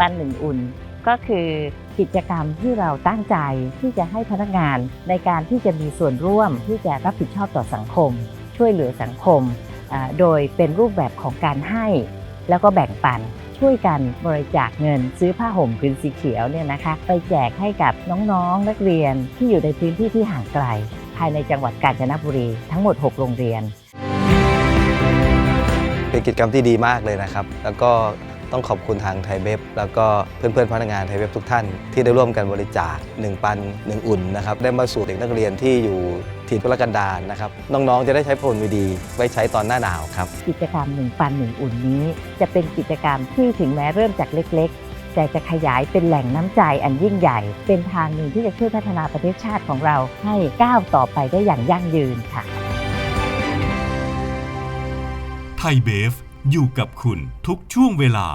ปันหนึ่งอุ่น ก็คือกิจกรรมที่เราตั้งใจที่จะให้พนักงานในการที่จะมีส่วนร่วมที่จะรับผิดชอบต่อสังคม ช่วยเหลือสังคม โดยเป็นรูปแบบของการให้แล้วก็แบ่งปันช่วยกันบริจาคเงินซื้อผ้าห่มพื้นสีเขียวเนี่ยนะคะ ไปแจกให้กับน้องๆนักเรียนที่อยู่ในพื้นที่ที่ห่างไกล ภายในจังหวัดกาญจนบุรีทั้งหมด 6 โรงเรียน เป็นกิจกรรมที่ดีมากเลยนะครับ แล้วก็ ต้องขอบคุณทางไทยเบฟแล้วก็เพื่อนๆพนักงานไทยเบฟทุกท่าน ที่ได้ร่วมกันบริจาค1ปัน 1 อุ่นนะครับได้มาสู่เด็กนักเรียนที่อยู่ถิ่นทุรกันดารนะครับ น้องๆ จะได้ใช้ผลวิดีไว้ใช้ตอนหน้าหนาวครับกิจกรรมหนึ่งปันหนึ่งอุ่นนี้ จะเป็นกิจกรรมที่ถึงแม้เริ่มจากเล็กๆ แต่จะขยายเป็นแหล่งน้ำใจอันยิ่งใหญ่ เป็นทางหนึ่งที่จะช่วยพัฒนาประเทศชาติของเราให้ก้าวต่อไปได้อย่างยั่งยืนค่ะไทยเบฟ อยู่กับคุณทุกช่วงเวลา